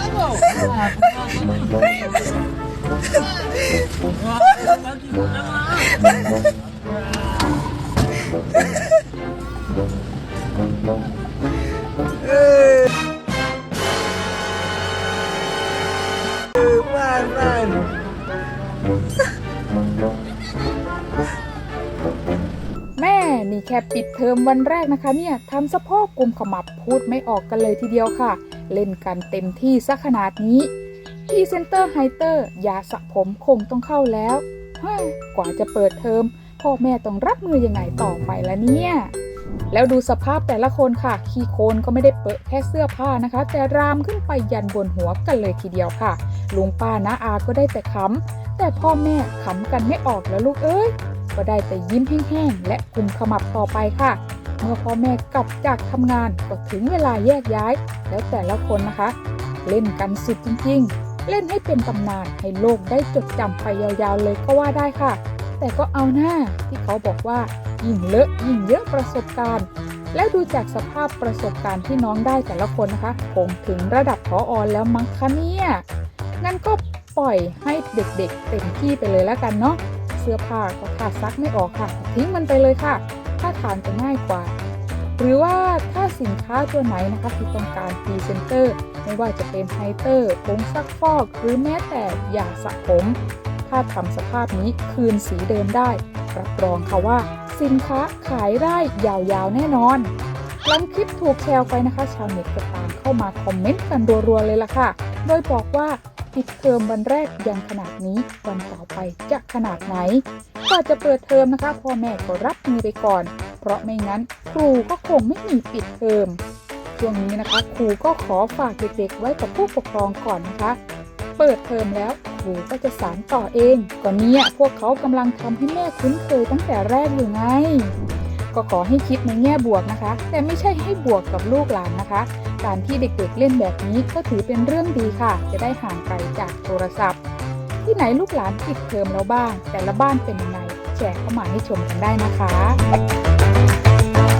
บ้า นี่แค่ปิดเทอมวันแรกนะคะเนี่ยทำสะโพกกลุ่มขมับพูดไม่ออกกันเลยทีเดียวค่ะ เล่นกันเต็มที่ซะขนาดนี้พรีเซนเตอร์ไฮเตอร์ยาสระผมคงต้องเข้าแล้วฮ้กว่าจะเปิดเทอมพ่อแม่ต้องรับมือยังไงต่อไปละเนี่ย แล้วดูสภาพแต่ละคนค่ะ ขี้โคลนก็ไม่ได้เปิดแค่เสื้อผ้านะคะ แต่รามขึ้นไปยันบนหัวกันเลยทีเดียวค่ะ ลุงป้านะอาก็ได้แต่ขำแต่พ่อแม่ขำกันไม่ออกแล้วลูกเอ้ย ก็ได้แต่ยิ้มแห้งๆและกุมขมับต่อไปค่ะ เมื่อพ่อแม่กลับจากทำงานก็ถึงเวลาแยกย้าย แล้วแต่ละคนนะคะ เล่นกันสุดจริงๆ เล่นให้เป็นตำนานให้โลกได้จดจำไปยาวๆเลยก็ว่าได้ค่ะ แต่ก็เอาหน้าที่เขาบอกว่ายิ่งเลอะยิ่งเยอะประสบการณ์ แล้วดูจากสภาพประสบการณ์ที่น้องได้แต่ละคนนะคะคงถึงระดับพออแล้วมั้งคะเนี่ยงั้นก็ปล่อยให้เด็กๆเต็มที่ไปเลยแล้วกันเนาะ เสื้อผ้าก็ถ้าซักไม่ออกค่ะ ทิ้งมันไปเลยค่ะ ถ้าทานจะง่ายกว่า หรือว่าถ้าสินค้าตัวไหนนะคะที่ต้องการพรีเซนเตอร์ ไม่ว่าจะเป็นไฮเตอร์ผงซักฟอก หรือแม้แต่ยาสระผม ถ้าทำสภาพนี้คืนสีเดิมได้ รับรองค่ะว่า สินค้าขายได้ยาวๆแน่นอนหลังคลิปถูกแชร์ไปนะคะ ชาวเน็ตก็ตามเข้ามาคอมเมนต์กันรัวๆเลยล่ะค่ะ โดยบอกว่า ปิดเทอมวันแรกยังขนาดนี้วันต่อไปจะขนาดไหนก่อนจะเปิดเทอมนะคะพ่อแม่ก็รับมือไปก่อน เพราะไม่งั้นครูก็คงไม่มีปิดเทอมช่วงนี้นะคะ ครูก็ขอฝากเด็กๆ ไว้กับผู้ปกครองก่อนนะคะ เปิดเทอมแล้วครูก็จะสานต่อเองก็เนี่ยพวกเขากำลังทำให้แม่คุ้นเคยตั้งแต่แรกอยู่ไง ก็ขอให้คิดในแง่บวกนะคะ แต่ไม่ใช่ให้บวกกับลูกหลานนะคะ การที่เด็กๆเล่นแบบนี้ก็ถือเป็นเรื่องดีค่ะ จะได้ห่างไกลจากโทรศัพท์ ที่ไหนลูกหลานปิดเทอมแล้วบ้าง แต่ละบ้านเป็นยังไงแชร์เข้ามาให้ชมกันได้นะคะ